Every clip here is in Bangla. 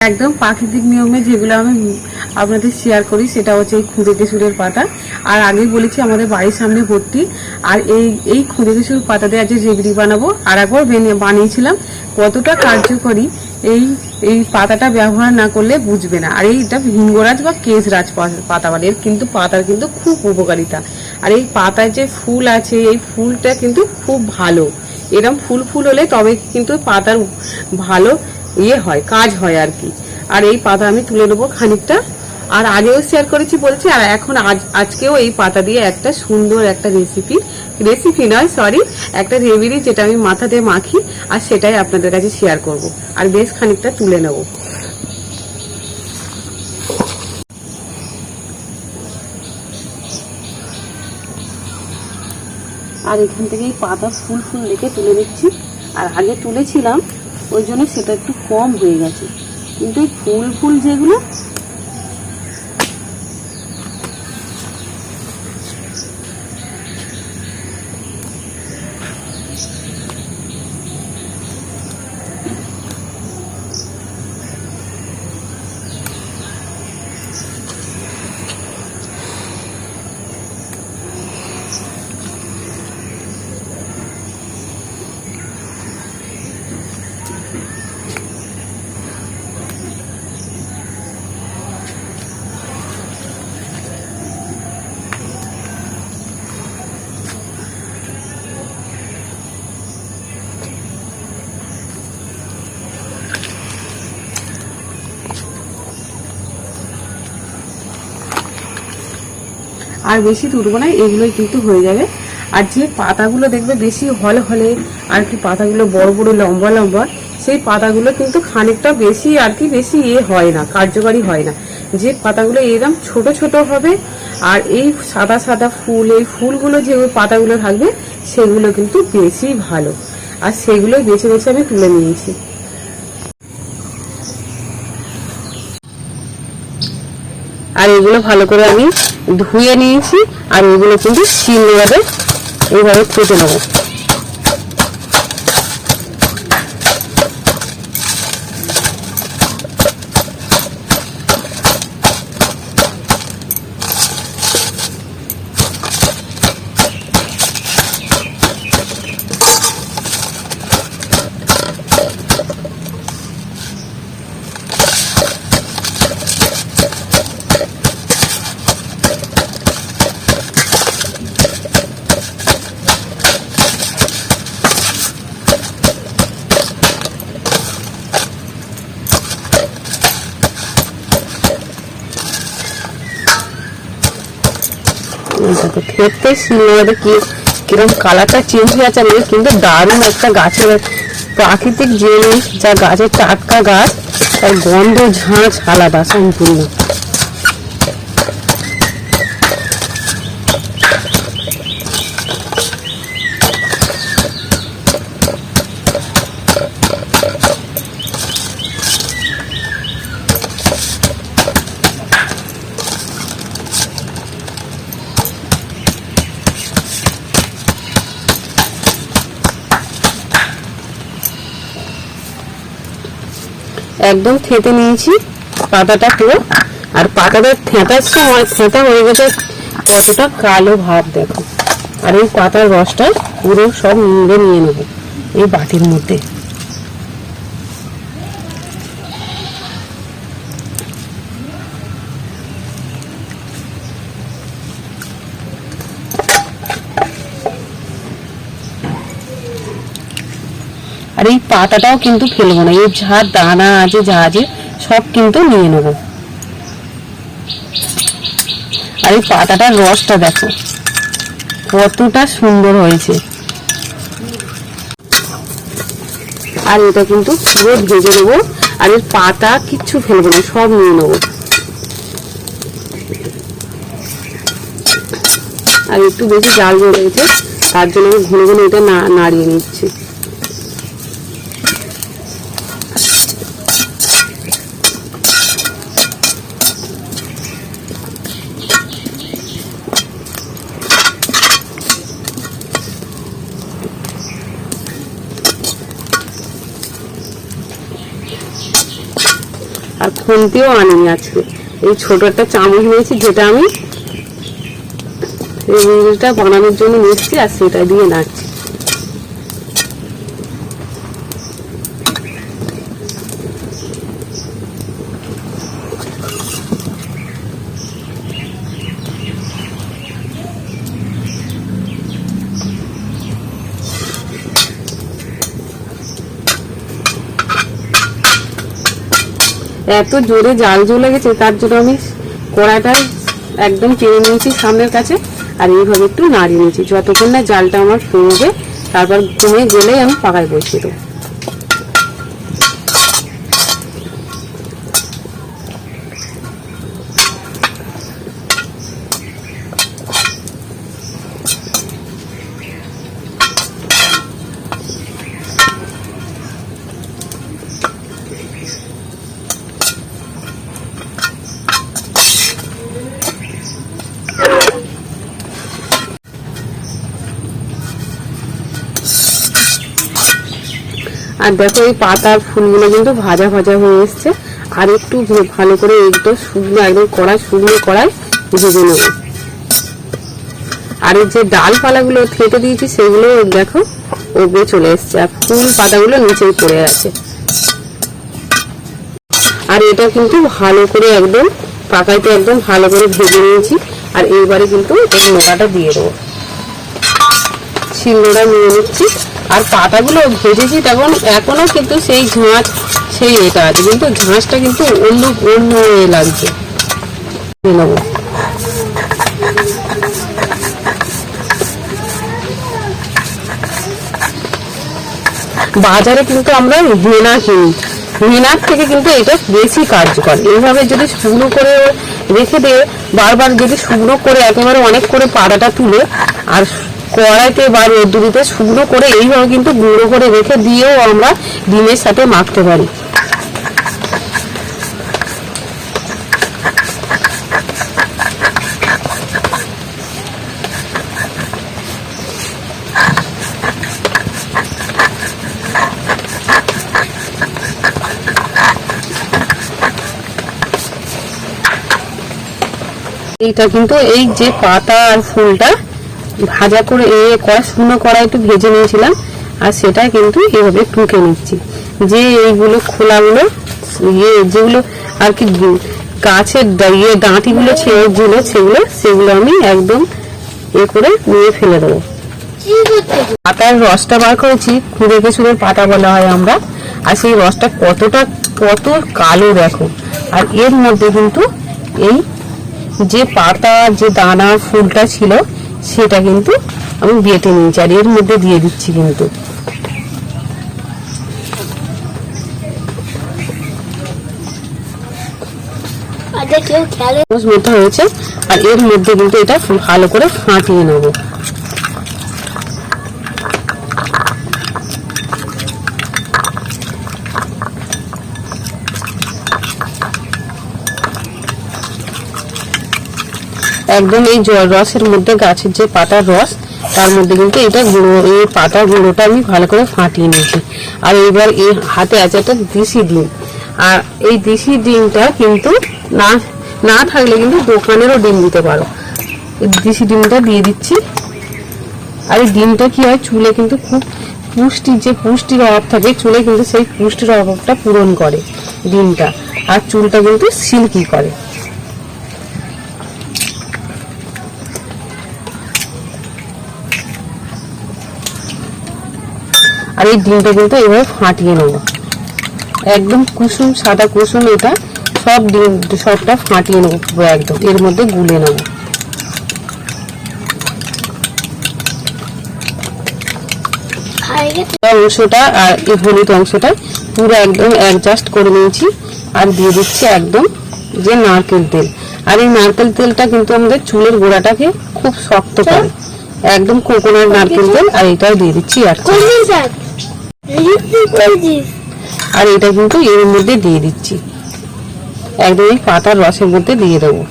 একদম প্রাকৃতিক নিয়মে যেগুলো আমি আপনাদের শেয়ার করি, সেটা হচ্ছে এই খুদে কেশুরের পাতা। আর আগেই বলেছি, আমাদের বাড়ির সামনে ভর্তি। আর এই এই খুদে কেশুর পাতা দিয়ে আজকে রেবড়ি বানাবো, আর একবার বেনে- বানিয়েছিলাম, কতটা কার্যকরী এই এই পাতাটা ব্যবহার না করলে বুঝবে না। আর এইটা হিঙ্গরাজ বা কেশরাজ পাতা বলে। এর কিন্তু পাতার কিন্তু খুব উপকারিতা। আর এই পাতায় যে ফুল আছে, এই ফুলটা কিন্তু খুব ভালো। এরকম ফুল ফুল হলে তবে কিন্তু পাতার ভালো ইয়ে হয়, কাজ হয় আর কি। আর এই পাতা আমি তুলে নেব খানিকটা। আর আগেও শেয়ার করেছি বলছি, আর এখন আজ, আজকেও এই পাতা দিয়ে একটা সুন্দর একটা রেসিপি রেসিপি নয় সরি একটা রেমিডি যেটা আমি মাথাতে মাখি, আর সেটাই আপনাদের কাছে শেয়ার করব। আর বেশ খানিকটা তুলে নেব। আর এখান থেকে পাতা ফুল ফুল রেখে তুলে নিচ্ছি। আর আগে তুলেছিলাম ওই জন্য সেটা একটু কম হয়ে গেছে। কিন্তু ফুল ফুল যেগুলো আর বেশি তুলবো না, এগুলোই কিন্তু হয়ে যাবে। আর যে পাতাগুলো দেখবে বেশি হল হলে, আর কি পাতাগুলো বড় বড়, লম্বা লম্বা, সেই পাতাগুলো কিন্তু খানিকটা বেশি আর কি বেশি এ হয় না, কার্যকারী হয় না। যে পাতাগুলো এরকম ছোট ছোট হবে, আর এই সাদা সাদা ফুল, এই ফুলগুলো যে পাতাগুলো থাকবে, সেগুলো কিন্তু বেশি ভালো। আর সেগুলো বেছে বেছে আমি তুলে নিয়েছি। আর এগুলো ভালো করে আমি ধুয়ে নিয়েছি আর এগুলো কিন্তু শিল এইভাবে কেটে নেব। দেখো খেতে সুন্দর কি কিরম কালারটা চেঞ্জ হয়ে যাচ্ছে কিন্তু দারুণ একটা গাছের প্রাকৃতিক জিনিস, যা গাছের টাটকা গাছ, তার গন্ধ ঝাঁঝ আলাদা সম্পূর্ণ। একদম থেঁতে নিয়েছি, পাতাটা পুরো। আর পাতাটা থেঁতার সময় থেঁতা হয়ে গেছে কতটা কালো ভাব, দেখো। আর এই পাতার রসটা পুরো সব মুড়ে নিয়ে নেব এই বাটির মধ্যে। পাতাটাও কিন্তু ফেলব না। এই যা দানা আছে, যা আছে, সব কিন্তু নিয়ে নেব। আর এই পাতাটার রসটা দেখো, কতটা সুন্দর হয়েছে। আর এটা কিন্তু পুরো ভেজে নেব, আর এর পাতা কিচ্ছু ফেলব না, সব নিয়ে নেব। আর একটু বেশি জাল বেড়ে গেছে, তার জন্য আমি ঘন ঘন এটা নাড়িয়ে নিচ্ছি। খুন্তিও আনিনি আজকে। এই ছোট একটা চামচ নিয়েছি যেটা আমি এই রুলটা বানানোর জন্য নিচ্ছি আর সেটা দিয়ে নাড়ছি। এত জোরে জাল জ্বলে গেছে তার জন্য আমি কড়াটা একদম টেনে নিয়েছি সামনের কাছে, আর এইভাবে একটু নাড়িয়ে নিয়েছি। যতক্ষণ না জালটা আমার কমবে তারপর কমে গেলেই আমি পাকায় বসিয়ে দেবো। আর দেখো এই পাতার ফুলগুলো কিন্তু ভাজা ভাজা হয়ে এসছে। আর একটু ভালো করে একটু শুকনো, একদম কড়াই, শুকনো কড়াই ভেজে নেব। আর এই যে ডালপালাগুলো কেটে দিয়েছি, সেগুলো দেখো ওপরে চলে এসছে। আর ফুল পাতাগুলো নিচেই পড়ে আছে। আর এটা কিন্তু ভালো করে একদম পাকাইতে একদম ভালো করে ভেজে নিয়েছি। আর এইবারে কিন্তু এই নোড়াটা দিয়ে দেবো। শিলনোড়া নিয়ে নিচ্ছি। আর পাতাগুলো ভেজেছি তখন এখনও কিন্তু সেই ঝাঁঝ সেই এটা আছে, কিন্তু ঝাঁঝটা কিন্তু অন্য অন্য এ লাগছে। বাজারে কিন্তু আমরা হেনা কিনি। হেনার থেকে কিন্তু এটা বেশি কার্যকর। এইভাবে যদি শুকনো করে রেখে দিয়ে বারবার যদি শুকনো করে একেবারে অনেক করে পাড়াটা তুলে, আর কড়াইতে বা রোদ্দুরিতে শুকনো করে এইভাবে কিন্তু গুঁড়ো করে রেখে দিয়েও আমরা ডিমের সাথে মাখতে পারি। এইটা কিন্তু এই যে পাতা আর ফুলটা ভাজা করে এ কড়া শুকনো কড়া একটু ভেজে নিয়েছিলাম আর সেটা কিন্তু এভাবে টুকে নিচ্ছি। যে এইগুলো খোলাগুলো ইয়ে যেগুলো আর কি গাছের ইয়ে ডাঁটিগুলো ছিল সেগুলো সেগুলো আমি একদম এ করে নিয়ে ফেলে দেবো। পাতার রসটা বার করেছি খুঁড়ে কেশুরের পাতা বলা হয় আমরা আর সেই রসটা কতটা কত কালো দেখো। আর এর মধ্যে কিন্তু এই যে পাতা যে দানা ফুলটা ছিল সেটা কিন্তু আমি বেটে নিয়েছি আর এর মধ্যে দিয়ে দিচ্ছি কিন্তু। আচ্ছা মতো হয়েছে আর এর মধ্যে কিন্তু এটা ভালো করে ফাটিয়ে নেব। একদম এই জল রসের মধ্যে গাছের যে পাতার রস, তার মধ্যে কিন্তু এটা গুঁড়ো, এই পাতার গুঁড়োটা আমি ভালো করে ফাটিয়ে নিয়েছি। আর এবার এই হাতে আছে একটা দেশি ডিম। আর এই দেশি ডিমটা কিন্তু না না থাকলে কিন্তু দোকানেরও ডিম দিতে পারো। দেশি ডিমটা দিয়ে দিচ্ছি। আর এই ডিমটা কি হয়, চুলে কিন্তু খুব পুষ্টি, যে পুষ্টির অভাব থাকে, চুলে কিন্তু সেই পুষ্টির অভাবটা পূরণ করে ডিমটা। আর চুলটা কিন্তু সিল্কি করে। আর এই ডিমটা কিন্তু এভাবে ফাটিয়ে নেব। একদম কুসুম সাদা কুসুম এটা সব ডিম সবটা ফাটিয়ে নেব পুরো একদম। এর মধ্যে গুলে নেব। অংশটা আর এই হলুদ অংশটা পুরো একদম অ্যাডজাস্ট করে নিয়েছি আর দিয়ে দিচ্ছি একদম যে নারকেল তেল। আর এই নারকেল তেলটা কিন্তু আমাদের চুলের গোড়াটাকে খুব শক্ত করে। একদম কোকোনাট নারকেল তেল আর এটাও দিয়ে দিচ্ছি আর আর এটা কিন্তু এর মধ্যে দিয়ে দিচ্ছি। একদম এই পাতার রসের মধ্যে দিয়ে দেবো।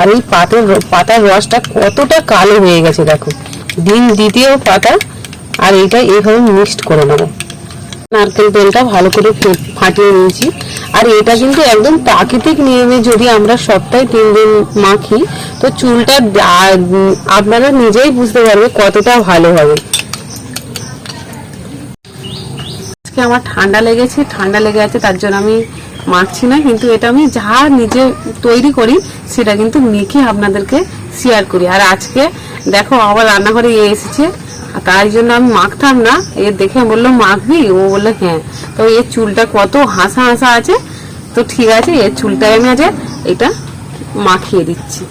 আর এই পাতার পাতার রসটা কতটা কালো হয়ে গেছে দেখো। ডিম দ্বিতীয় পাতা, আর এইটা এইভাবে মিক্সড করে নেব। নারকেল তেলটা ভালো করে ফাটিয়ে নিয়েছি। আর এটা কিন্তু একদম প্রাকৃতিক নিয়মে যদি আমরা সপ্তাহে তিন দিন মাখি, তো চুলটা আপনারা নিজেই বুঝতে পারবে কতটা ভালো হবে। আজকে আমার ঠান্ডা লেগেছে, ঠান্ডা লেগে আছে, তার জন্য আমি মাখছি না, কিন্তু এটা আমি যা নিজে তৈরি করি, সেটা কিন্তু মেখে আপনাদেরকে শেয়ার করি। আর আজকে দেখো আবার রান্নাঘরে এসেছে। তাই জন্য আমি মাখতাম না। এ দেখে বলল, মাখবি? ও বলল হ্যাঁ। তো এর চুলটা কত হাসা হাসা আছে। তো ঠিক আছে এর চুলটাই আমি আজ এটা মাখিয়ে দিচ্ছি।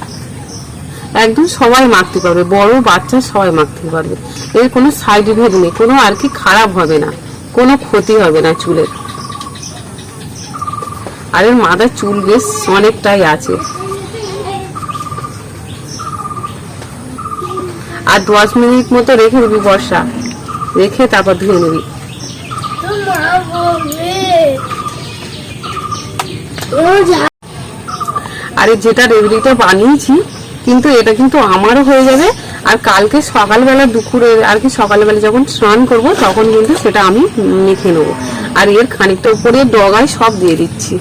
একদম সবাই মাখতে পারবে, বড় বাচ্চা সবাই মাখতে পারবে। এর কোনো সাইড ইফেক্ট নেই, কোনো আর কি খারাপ হবে না, কোনো ক্ষতি হবে না চুলের। আর এর মাথার চুল বেশ অনেকটাই আছে। আর দশ মিনিট মতো রেখে দিবি বর্ষা। রেখে তারপর ধুয়ে নিবি। আর যেটা রেবড়িটা বানিয়েছি, কিন্তু এটা কিন্তু আমারও হয়ে যাবে। আর কালকে সকালবেলা দুপুরে আর কি সকালবেলা যখন স্নান করব, তখন কিন্তু সেটা আমি মেখে নেব। আর এর খানিকটা উপরে ডগায় সব দিয়ে দিচ্ছি।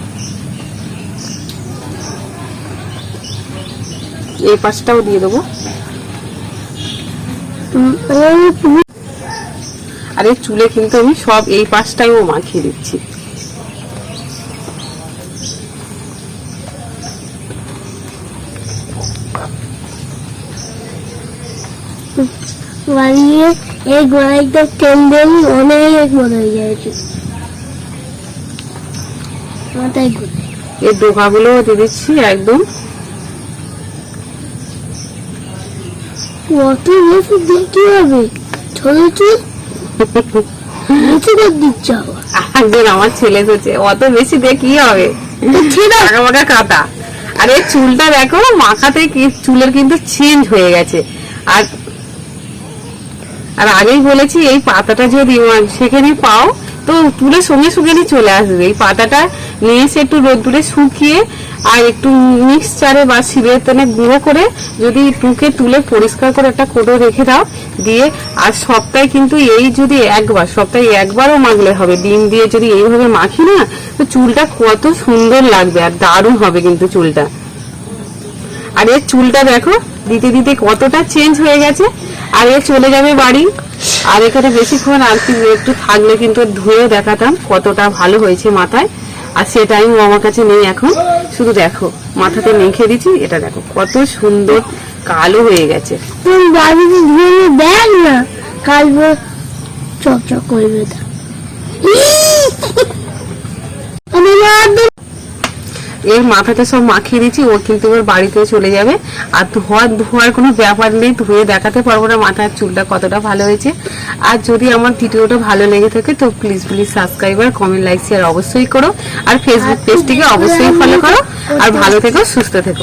এই পাশটাও দিয়ে দেবো। আর এই চুলে কিন্তু আমি সব এই পাশটাও মাখিয়ে দিচ্ছি। বানিয়ে এই গোড়াইটা তেল অনেক বড় হয়ে যাচ্ছে মাথায় ঘুরে এই ডোকাগুলো দিয়ে দিচ্ছি একদম। কত বেশি কি হবে? ছোট চুল একজন আমার ছেলে হচ্ছে অত বেশি দিয়ে কি হবে? কাটা আর এই চুলটা দেখো মাখাতে চুলের কিন্তু চেঞ্জ হয়ে গেছে। আর আর আগেই বলেছি এই পাতাটা যদি সেখানে পাও তো তুলে সঙ্গে সঙ্গে চলে আসবে। এই পাতাটা নিয়ে এসে একটু রোদ্দুরে শুকিয়ে আর একটু মিক্সচারে বা তেলে গুঁড়ো করে যদি টুকে তুলে পরিষ্কার করে একটা কোটো রেখে দাও, দিয়ে আর সপ্তাহে কিন্তু এই যদি একবার সপ্তাহে একবারও মাখলে হবে। ডিম দিয়ে যদি এইভাবে মাখি না, তো চুলটা কত সুন্দর লাগবে আর দারুণ হবে কিন্তু চুলটা। আর এর চুলটা দেখো, দিতে দিতে কতটা চেঞ্জ হয়ে গেছে। আর এ চলে যাবে বাড়ি। আর এখানে বেশিক্ষণ আর একটু থাকলে কিন্তু ধুয়ে দেখাতাম কতটা ভালো হয়েছে মাথায়। আর সে টাইম আমার কাছে নেই এখন। শুধু দেখো, মাথাতে মেখে দিচ্ছি এটা দেখো, কত সুন্দর কালো হয়ে গেছে। তুমি বাড়িতে ধুয়ে দেখ না, কাল চকচক করবে আমি এর মাথাটা সব মাখিয়ে দিচ্ছি ও কিন্তু ওর বাড়িতে চলে যাবে। আর ধোয়ার ধোয়ার কোনো ব্যাপার নেই ধুয়ে দেখাতে পারব না মাথার চুলটা কতটা ভালো হয়েছে। আর যদি আমার ভিডিওটা ভালো লেগে থাকে তো প্লিজ প্লিজ সাবস্ক্রাইব আর কমেন্ট লাইক শেয়ার অবশ্যই করো। আর ফেসবুক পেজটিকে অবশ্যই ফলো করো। আর ভালো থেকো সুস্থ থেকো।